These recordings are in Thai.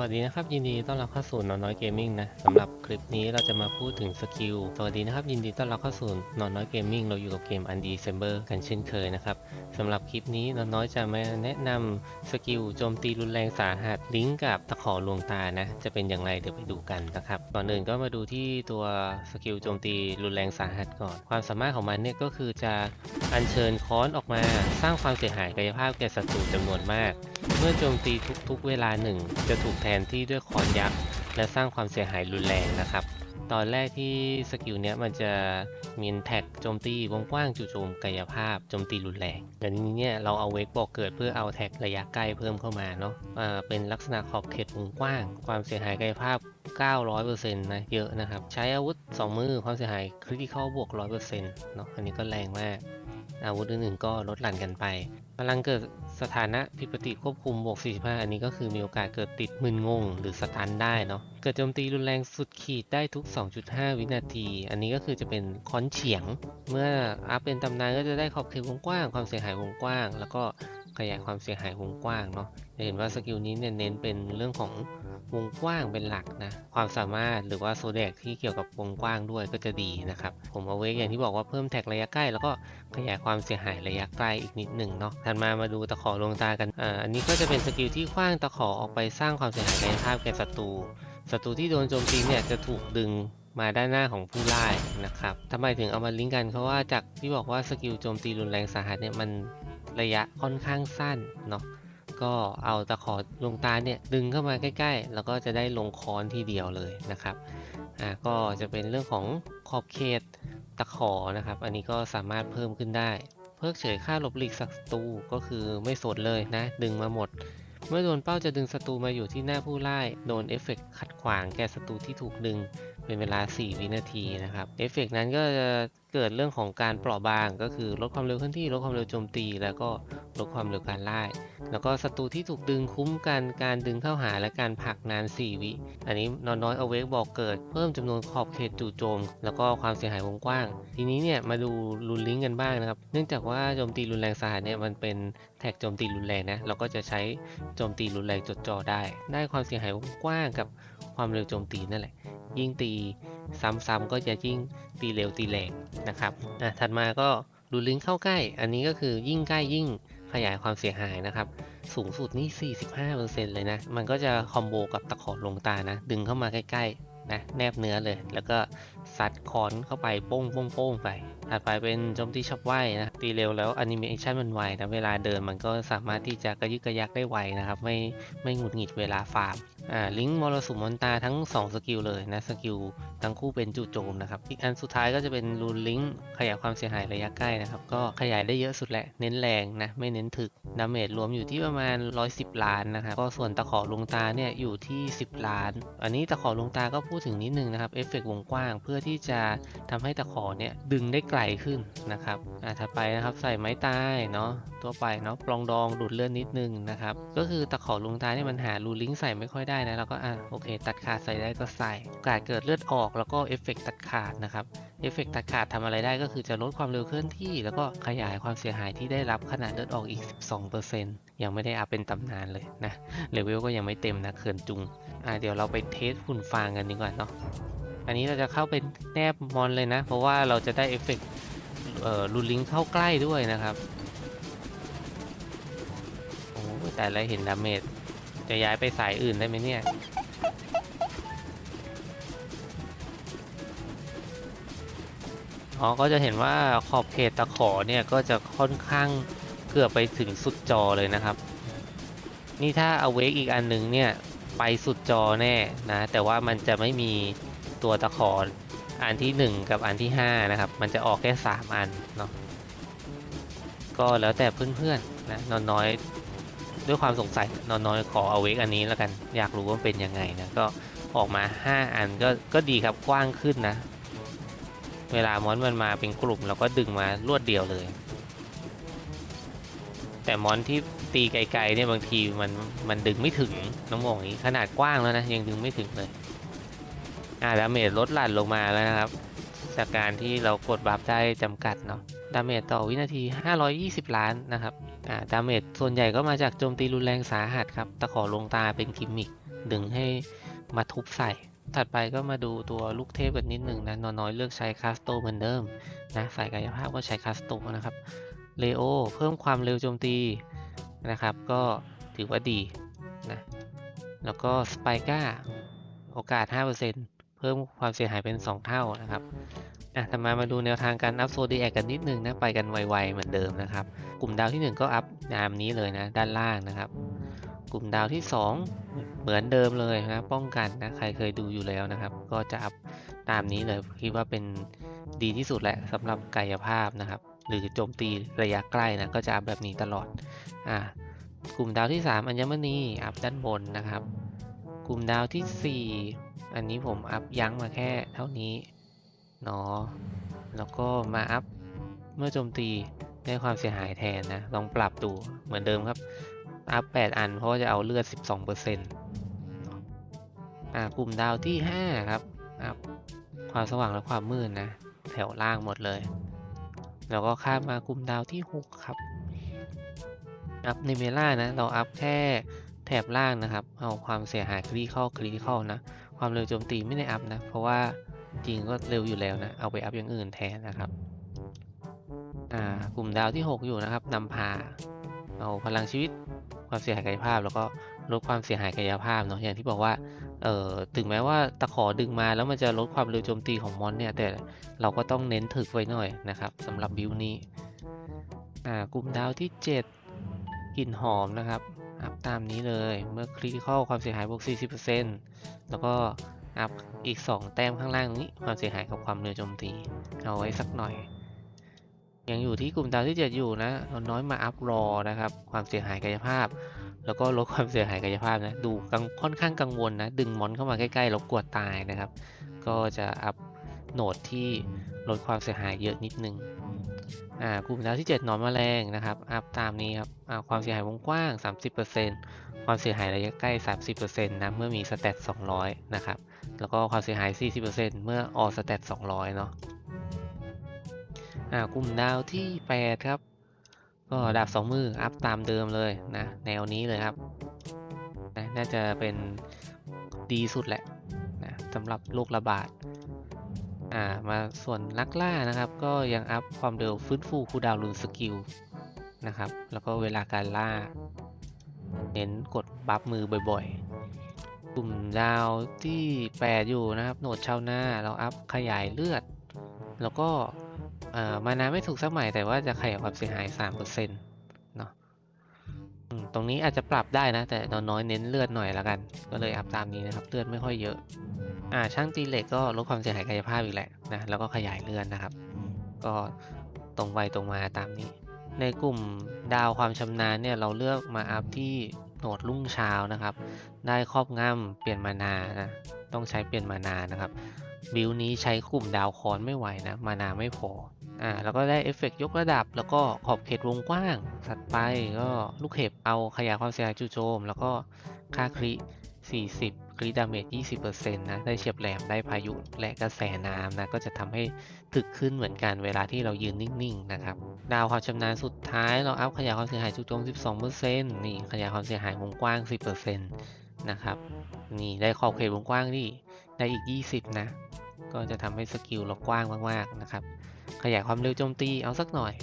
วัสดีนะครับ ยินดีต้อนรับเข้าสู่นอนน้อยเกมมิ่งนะสำหรับคลิปนี้เราจะมาพูดถึงสกิลสวัสดีนะครับ ยินดีต้อนรับเข้าสู่นอนน้อยเกมมิ่งเราอยู่กับเกม u n d e c e m b e r กันเช่นเคยนะครับสำหรับคลิปนี้นอนน้อยจะมาแนะนำสกิลโจมตีรุนแรงสาหัสลิงก์กับตะขอลวงตานะ จะเป็นอย่างไรเดี๋ยวไปดูกันนะครับก่อนอื่นก็มาดูที่ตัวสกิลโจมตีรุนแรงสาหัสก่อน ความสามารถของมันเนี่ยก็คือจะอัญเชิญค้อนออกมา สร้างความเสียหายกายภาพแก่ศัตรูจำนวนมาก เมื่อโจมตีทุกๆ เวลาหนึ่งจะถูกแทนที่ด้วยค้อนยักษ์และสร้างความเสียหายรุนแรงนะครับ ตอนแรกที่สกิลเนี้ยมันจะมีแท็กโจมตีวงกว้างจู่โจมกายภาพโจมตีรุนแรงแต่ทีนี้เนี่ยเราเอาเวกบอกเกิดเพื่อเอาแท็กระยะใกล้เพิ่มเข้ามาเนาะเป็นลักษณะขอบเขตวงกว้าง ความเสียหายกายภาพ 900%นะเยอะนะครับ ใช้อาวุธ 2 มือความเสียหายคริติคอลบวก 100%เนาะอันนี้ก็แรงมาก อาวุธอื่นๆก็ลดหลั่นกันไป พลังเกิดสถานะผิดปกติควบคุมบวก 45 อันนี้ก็คือมีโอกาสเกิดติดมึนงง หรือสตันได้เนาะ เกิดโจมตีรุนแรงสุดขีดได้ทุก 2.5 วินาที อันนี้ก็คือจะเป็นค้อนเฉียง เมื่ออัพเป็นตำนานก็จะได้ขอบเขตวงกว้าง ความเสียหายวงกว้าง แล้วก็ ขยายความเสียหายวงกว้างเนาะจะเห็นว่าสกิลนี้เนี่ยเน้นเป็นเรื่องของวงกว้างเป็นหลักนะ ความสามารถหรือว่าโซเดกที่เกี่ยวกับวงกว้างด้วยก็จะดีนะครับ ผมเอาไว้อย่างที่บอกว่าเพิ่มแท็กระยะใกล้ แล้วก็ขยายความเสียหายระยะไกลอีกนิดหนึ่งเนาะถัดมามาดูตะขอลวงตากันอ่าอันนี้ก็จะเป็นสกิลที่ขว้างตะขอออกไปสร้างความเสียหายกายภาพแก่ศัตรูศัตรูที่โดนโจมตีเนี่ยจะถูกดึงมาด้านหน้าของผู้ไล่นะครับทำไมถึงเอามาลิงก์กันเพราะว่าจากที่บอกว่าสกิลโจมตีรุนแรงสาหัสเนี่ยมัน ระยะค่อนข้างสั้นเนาะก็เอาตะขอลงตาเนี่ยดึงเข้ามาใกล้ ๆ แล้วก็จะได้ลงค้อนทีเดียวเลยนะครับอ่าก็จะเป็นเรื่องของขอบเขตตะขอนะครับ อันนี้ก็สามารถเพิ่มขึ้นได้ เพิกเฉยค่าหลบหลีกศัตรูก็คือไม่สนเลยนะ ดึงมาหมด เมื่อโดนเป้าจะดึงศัตรูมาอยู่ที่หน้าผู้ไล่โดนเอฟเฟกต์ขัดขวางแก่ศัตรูที่ถูกดึง เป็นเวลา 4 วินาทีนะครับ เอฟเฟกต์นั้นก็จะเกิดเรื่องของการเปราะบาง ก็คือลดความเร็วเคลื่อนที่ ลดความเร็วโจมตี แล้วก็ลดความเร็วการไล่ แล้วก็ศัตรูที่ถูกดึงคุ้มกันการดึงเข้าหาและการผลักนาน 4 วิ อันนี้นอนน้อยเอาเวกบอกเกิด เพิ่มจำนวนขอบเขตจู่โจม แล้วก็ความเสียหายวงกว้าง ทีนี้เนี่ยมาดูรูนลิงกันบ้างนะครับ เนื่องจากว่าโจมตีรุนแรงสาหัสเนี่ยมันเป็นแท็กโจมตีรุนแรงนะ เราก็จะใช้โจมตีรุนแรงจดจ่อได้ ได้ความเสียหายวงกว้างกับ ความเร็วโจมตีนั่นแหละ ยิ่งตีซ้ำๆก็จะยิ่งตีเร็วตีแรงนะครับอะถัดมาก็ดูลิงก์เข้าใกล้ อันนี้ก็คือยิ่งใกล้ยิ่งขยายความเสียหายนะครับ สูงสุดนี่ 45%เลยนะ มันก็จะคอมโบกับตะขอลงตานะ ดึงเข้ามาใกล้ๆ นะแนบเนื้อเลย แล้วก็ซัดคอนเข้าไปโป้งโป้งโป้งไปถัดไปเป็นโจมตีช็อปไว้นะตีเร็วแล้วแอนิเมชันมันไวนะเวลาเดินมันก็สามารถที่จะกระยึกกระยักได้ไวนะครับไม่ไม่หงุดหงิดเวลาฟาร์มอ่าลิงก์มรสุมมอนตาทั้ง 2 สกิลเลยนะสกิลทั้งคู่เป็นจู่โจมนะครับอีกอันสุดท้ายก็จะเป็นรูนลิงก์ขยายความเสียหายระยะใกล้นะครับก็ขยายได้เยอะสุดแหละเน้นแรงนะไม่เน้นถึกดาเมจรวมอยู่ที่ประมาณ 110 ล้านนะครับก็ส่วนตะขอลงตาเนี่ยอยู่ที่ 10 ล้าน อันนี้ตะขอลงตาก็พูดถึงนิดนึงนะครับเอฟเฟกต์วงกว้าง เพื่อที่จะทำให้ตะขอเนี่ยดึงได้ไกลขึ้นนะครับอ่าถัดไปนะครับใส่ไม้ตายเนาะตัวไปเนาะปลองดองดูดเลือดนิดนึงนะครับก็คือตะขอลุงตาเนี่ยมันหารูลิงใส่ไม่ค่อยได้นะเราก็อะโอเค ตัดขาดใส่ได้ก็ใส่โอกาสเกิดเลือดออกแล้วก็เอฟเฟกต์ตัดขาดนะครับเอฟเฟกต์ตัดขาดทำอะไรได้ก็คือจะลดความเร็วเคลื่อนที่ แล้วก็ขยายความเสียหายที่ได้รับขนาดเลือดออกอีก 12%ยังไม่ได้อัพเป็นตำนานเลยนะเลเวลก็ยังไม่เต็มนะเขินจุงอ่าเดี๋ยวเราไปเทสหุ่นฟางกันดีกว่าเนาะอันนี้เราจะเข้าไปแนบมอนเลยนะ เพราะว่าเราจะได้เอฟเฟกต์เอ่อรูลิงเข้าใกล้ด้วยนะครับโอ้แต่ละเห็นดาเมจจะย้ายไปสายอื่นได้ไหมเนี่ย อ๋อก็จะเห็นว่าขอบเขตตะขอเนี่ยก็จะค่อนข้างเกือบไปถึงสุดจอเลยนะครับ นี่ถ้าเอาเวกอีกอันหนึงเนี่ยไปสุดจอแน่นะแต่ว่ามันจะไม่มีตัวตะขออันที่ 1 กับอันที่ 5 นะครับ มันจะออกแค่ 3 อันเนาะก็แล้วแต่เพื่อนๆนะนอนน้อยด้วยความสงสัยนอนน้อยขอเอาเวกอันนี้แล้วกัน อยากรู้ว่าเป็นยังไงนะก็ออกมา 5 อันก็ก็ดีครับกว้างขึ้นนะ เวลามอนมันมาเป็นกลุ่มเราก็ดึงมารวดเดียวเลย แต่มอนที่ตีไกลๆเนี่ยบางทีมันมันดึงไม่ถึงน้องมองนี้ขนาดกว้างแล้วนะยังดึงไม่ถึงเลย อ่าดาเมจลดหลั่นลงมาแล้วนะครับจากการที่เรากดบัฟได้จำกัดเนาะดาเมจต่อวินาที 520 ล้านนะครับอ่าดาเมจส่วนใหญ่ก็มาจากโจมตีรุนแรงสาหัสครับตะขอลงตาเป็นกิมมิคดึงให้มาทุบใส่ ถัดไปก็มาดูตัวลูกเทพกันนิดหนึ่งนะนอนน้อยเลือกใช้คาสโตเหมือนเดิมนะสายกายภาพก็ใช้คาสโตนะครับเลโอเพิ่มความเร็วโจมตีนะครับ ก็ถือว่าดีนะแล้วก็สไปก้าโอกาส 5%เพิ่มความเสียหายเป็น 2 เท่านะครับอะทำมามาดูแนวทางการอัพโซดีแอกันนิดนึงนะ ไปกันไวๆเหมือนเดิมนะครับ กลุ่มดาวที่ 1 ก็อัพตามนี้เลยนะ ด้านล่างนะครับ กลุ่มดาวที่ 2 เหมือนเดิมเลยนะป้องกันนะใครเคยดูอยู่แล้วนะครับ ก็จะอัพตามนี้เลยคิดว่าเป็นดีที่สุดแหละสำหรับกายภาพนะครับ หรือโจมตีระยะใกล้นะก็จะอัพแบบนี้ตลอดอ่ากลุ่มดาวที่ 3 อัญมณีอัพด้านบนนะครับ กลุ่มดาวที่ 4 อันนี้ผมอัพยั้งมาแค่เท่านี้เนาะแล้วก็มาอัพเมื่อโจมตีได้ความเสียหายแทนนะ ลองปรับดูเหมือนเดิมครับ อัพ8อันเพราะว่าจะเอาเลือด12%อ่ากลุ่มดาวที่5ครับอัพความสว่างและความมืดนะ แถวล่างหมดเลย แล้วก็ข้ามมากลุ่มดาวที่6ครับอัพในเมล่านะ เราอัพแค่แถบล่างนะครับ เอาความเสียหายคริเข้าคริเข้านะ ความเร็วโจมตีไม่ได้อัพนะ เพราะว่าจริงก็เร็วอยู่แล้วนะ เอาไปอัพอย่างอื่นแทนนะครับอ่ากลุ่มดาวที่ 6 อยู่นะครับนำพา เอาพลังชีวิต ความเสียหายกายภาพ แล้วก็ลดความเสียหายกายภาพเนาะอย่างที่บอกว่าเอ่อถึงแม้ว่าตะขอดึงมาแล้วมันจะลดความเร็วโจมตีของมอนเนี่ยแต่เราก็ต้องเน้นถึกไว้หน่อยนะครับสำหรับบิลนี้อ่ากลุ่มดาวที่ 7กลิ่นหอมนะครับอัพตามนี้เลยเมื่อคริติคอลความเสียหายบวก 40%แล้วก็อัพอีก 2 แต้มข้างล่างนี้ความเสียหายกับความเร็วโจมตี เอาไว้สักหน่อย ยังอยู่ที่กลุ่มดาวที่ 7 อยู่นะเราน้อยมาอัพรอนะครับ ความเสียหายกายภาพ แล้วก็ลดความเสียหายกายภาพนะ ดูค่อนข้างกังวลนะ ดึงมอนเข้ามาใกล้ๆแล้วกลัวตายนะครับ ก็จะอัพโหนดที่ลดความเสียหายเยอะนิดนึง อ่ากลุ่มดาวที่7หนอนแมลงนะครับ อัพตามนี้ครับอ่าความเสียหายวงกว้าง 30%ความเสียหายระยะใกล้ 30%นะเมื่อมีสเตต200 นะครับ แล้วก็ความเสียหาย 40%เมื่อออสเตต200 เนาะ อ่ากลุ่มดาวที่8ครับ ก็ดาบสองมืออัพตามเดิมเลยนะ แนวนี้เลยครับนะน่าจะเป็นดีสุดแหละนะสำหรับโรคระบาดอ่ามาส่วนนักล่านะครับก็ยังอัพความเร็วฟื้นฟูคูดาวน์รูนสกิลนะครับแล้วก็เวลาการล่า เน้นกดบัฟมือบ่อยๆ กลุ่มดาวที่ 8 อยู่นะครับ โหนดชาวนาเราอัพขยายเลือด แล้วก็ อ่ามานาไม่ถูกสักใหม่แต่ว่าจะขยายความเสียหาย3%เเนาะอืมตรงนี้อาจจะปรับได้นะ แต่น้อยเน้นเลือดหน่อยละกัน ก็เลยอัพตามนี้นะครับ เลือดไม่ค่อยเยอะ อ่าช่างตีเหล็กก็ลดความเสียหายกายภาพอีกแหละนะแล้วก็ขยายเลือนนะครับ ก็ตรงไปตรงมาตามนี้ ในกลุ่มดาวความชำนาญเนี่ยเราเลือกมาอัพที่โหนดรุ่งเช้านะครับ ได้ครอบงำเปลี่ยนมานานะต้องใช้เปลี่ยนมานานะครับบิลนี้ใช้กลุ่มดาวคอนไม่ไหวนะ มานาไม่พอ อ่าแล้วก็ได้เอฟเฟกต์ยกระดับ แล้วก็ขอบเขตวงกว้าง ถัดไปก็ลูกเห็บเอาขยายความเสียหายจู่โจม แล้วก็ค่าคริ40กรีดาเมจ20%นะ ได้เฉียบแหลม ได้พายุ และกระแสน้ำนะ ก็จะทำให้ถึกขึ้นเหมือนกันเวลาที่เรายืนนิ่งๆ นะครับ ดาวความชำนาญสุดท้ายเราอัพขยายความเสียหายจู่โจม 12%นี่ขยายความเสียหายวงกว้าง 10%นะครับ นี่ได้ขอบเขตวงกว้างที่ ได้อีก 20 นะ ก็จะทำให้สกิลเรากว้างมากๆนะครับ ขยายความเร็วโจมตีเอาสักหน่อย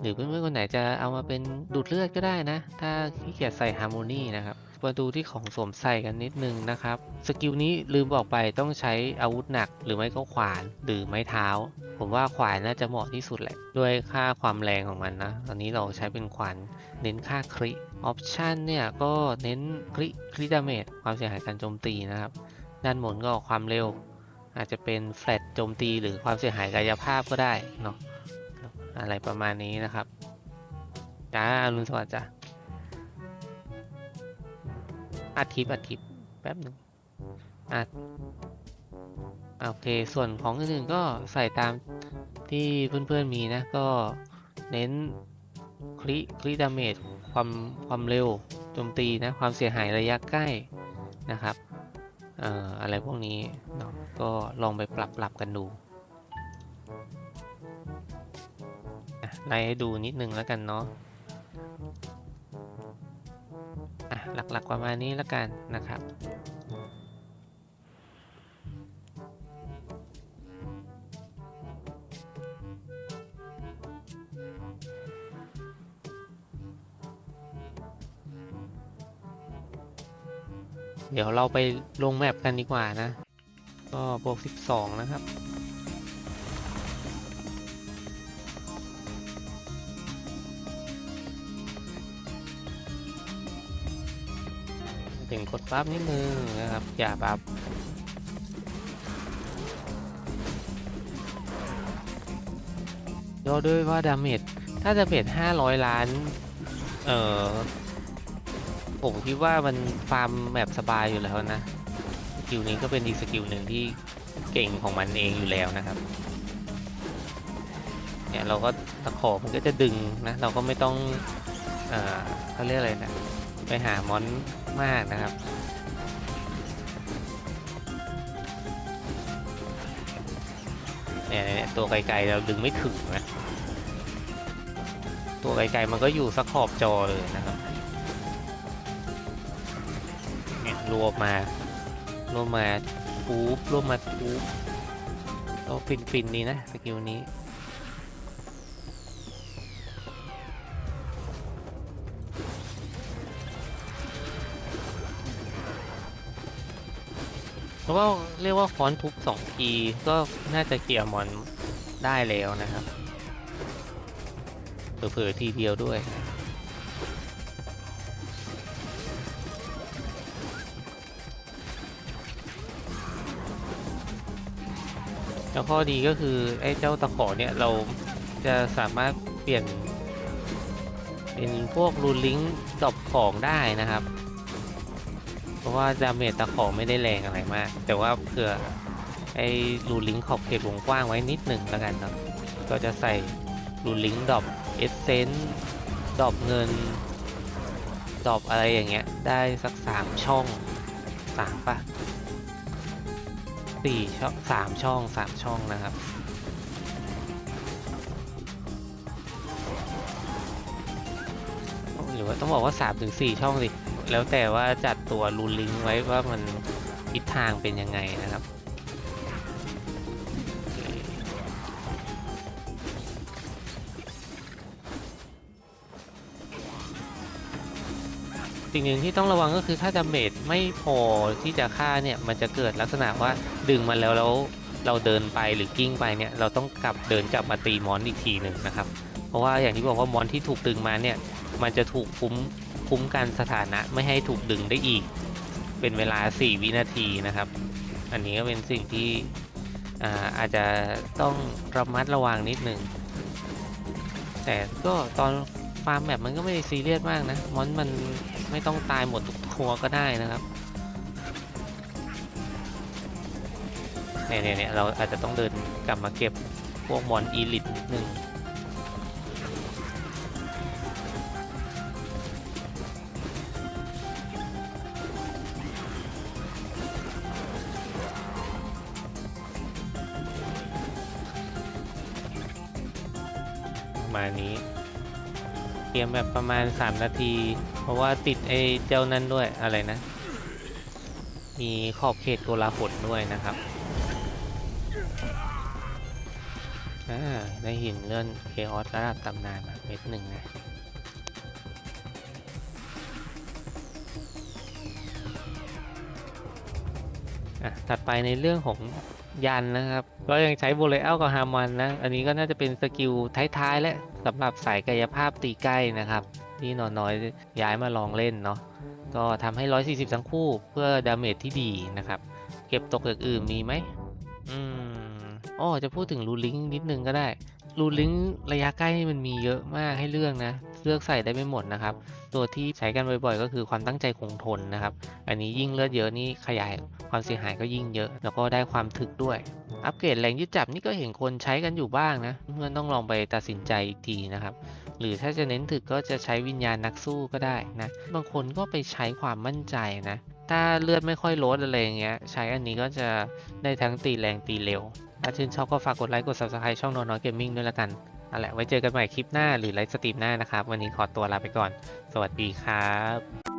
หรือเพื่อนๆคนไหนจะเอามาเป็นดูดเลือดก็ได้นะ ถ้าขี้เกียจใส่ฮาร์โมนีนะครับมาดูที่ของสวมใส่กันนิดนึงนะครับ สกิลนี้ลืมบอกไปต้องใช้อาวุธหนัก หรือไม่ก็ขวานหรือไม้เท้า ผมว่าขวานน่าจะเหมาะที่สุดแหละ ด้วยค่าความแรงของมันนะ ตอนนี้เราใช้เป็นขวานเน้นค่าคริออปชันเนี่ยก็เน้นคริคริดาเมจความเสียหายการโจมตีนะครับ ด้านบนก็ความเร็ว อาจจะเป็นแฟลตโจมตีหรือความเสียหายกายภาพก็ได้เนาะอะไรประมาณนี้นะครับจ้าอรุณสวัสดิ์จ้ะอัดคลิปอัดคลิปแป๊บหนึ่งอัดโอเค ส่วนของอื่นๆก็ใส่ตามที่เพื่อนๆมีนะ ก็เน้นคลิคลิดาเมจความความเร็วโจมตีนะ ความเสียหายระยะใกล้นะครับ อะไรพวกนี้เนาะก็ลองไปปรับปรับกันดูอะไล่ให้ดูนิดนึงแล้วกันเนาะอะหลักๆประมาณนี้แล้วกันนะครับ เดี๋ยวเราไปลงแมปกันดีกว่านะ ก็บวก 12 นะครับถึงกดบัฟนิดนึงนะครับ อย่าบัฟย่อด้วยว่าดาเมจถ้าดาเมจ500 ล้าน เอ่อ ผมคิดว่ามันฟาร์มแบบสบายอยู่แล้วนะ สกิลนี้ก็เป็นอีกสกิลหนึ่งที่เก่งของมันเองอยู่แล้วนะครับ เนี่ยเราก็ตะขอมันก็จะดึงนะ เราก็ไม่ต้องเอ่อเขาเรียกอะไรนะ ไปหามอนมากนะครับเนี่ยตัวไกลๆเราดึงไม่ถึงนะ ตัวไกลๆมันก็อยู่สักขอบจอเลยนะครับ รวบมารวบมาทูบรวบมาทูบก็ฟินๆนี่นะสกิลนี้เพราะว่าเรียกว่าฟอนทุบสองทีก็น่าจะเกี่ยร์มอนได้แล้วนะครับเผลอๆทีเดียวด้วย แล้วข้อดีก็คือไอ้เจ้าตะขอเนี่ยเราจะสามารถเปลี่ยน เป็นพวกรูลิงดรอปของได้นะครับ เพราะว่าดาเมจตะขอไม่ได้แรงอะไรมาก แต่ว่าเผื่อไอ้รูลิงขอบเขตวงกว้างไว้นิดหนึ่งแล้วกันเนาะก็จะใส่รูลิงดรอปเอสเซนต์ดรอปเงินดรอปอะไรอย่างเงี้ยได้สักสามช่องสามปะ สี่ช่องสามช่องสามช่องนะครับ หรือว่าต้องบอกว่า3ถึง4ช่องสิแล้วแต่ว่าจัดตัวรูลิงไว้ว่ามันทิศทางเป็นยังไงนะครับ สิ่งหนึ่งที่ต้องระวังก็คือถ้าดาเมจไม่พอที่จะฆ่าเนี่ยมันจะเกิดลักษณะว่าดึงมันแล้วแล้วเราเดินไปหรือกิ้งไปเนี่ยเราต้องกลับเดินกลับมาตีมอนอีกทีหนึ่งนะครับ เพราะว่าอย่างที่บอกว่ามอนที่ถูกดึงมาเนี่ยมันจะถูกคุ้มคุ้มกันสถานะไม่ให้ถูกดึงได้อีก เป็นเวลา 4 วินาทีนะครับ อันนี้ก็เป็นสิ่งที่อาอาจจะต้องระมัดระวังนิดหนึ่งแต่ก็ตอน ฟาร์มแมปมันก็ไม่ได้ซีเรียสมากนะ มอนมันไม่ต้องตายหมดทุกตัวก็ได้นะครับเนี่ยเนี่ยเราอาจจะต้องเดินกลับมาเก็บพวกมอนอีลิตนิดนึง มแบบประมาณ 3 นาที เพราะว่าติดไอ้เจ้านั่นด้วยอะไรนะ มีขอบเขตโกลาหลด้วยนะครับอ่าได้หินเลื่อนเคออสระดับตำนานมาเม็ดหนึ่งนะอะถัดไปในเรื่องของ ยันนะครับ ก็ยังใช้โบเลอัลกับฮามันนะ อันนี้ก็น่าจะเป็นสกิลท้ายๆและสำหรับสายกายภาพตีใกล้นะครับ ที่นอนน้อยย้ายมาลองเล่นเนาะก็ทำให้ 140 ทั้งคู่เพื่อดาเมจที่ดีนะครับ เก็บตกอย่างอื่นมีไหมอืมอ๋อจะพูดถึงรูลิงนิดนึงก็ได้รูลิงระยะใกล้มันมีเยอะมากให้เลือกนะ เลือกใส่ได้ไม่หมดนะครับ ตัวที่ใช้กันบ่อยๆ ก็คือความตั้งใจคงทนนะครับ อันนี้ยิ่งเลือดเยอะนี่ขยายความเสียหายก็ยิ่งเยอะ แล้วก็ได้ความถึกด้วย อัปเกรดแรงยึดจับนี่ก็เห็นคนใช้กันอยู่บ้างนะ เพื่อนต้องลองไปตัดสินใจอีกทีนะครับ หรือถ้าจะเน้นถึกก็จะใช้วิญญาณนักสู้ก็ได้นะ บางคนก็ไปใช้ความมั่นใจนะ ถ้าเลือดไม่ค่อยลดอะไรอย่างเงี้ย ใช้อันนี้ก็จะได้ทั้งตีแรงตีเร็ว ถ้าชื่นชอบก็ฝากกดไลค์กด subscribe ช่องนอนน้อยเกมมิ่งด้วยละกัน เอาละไว้เจอกันใหม่คลิปหน้าหรือไลฟ์สตรีมหน้านะครับ วันนี้ขอตัวลาไปก่อน สวัสดีครับ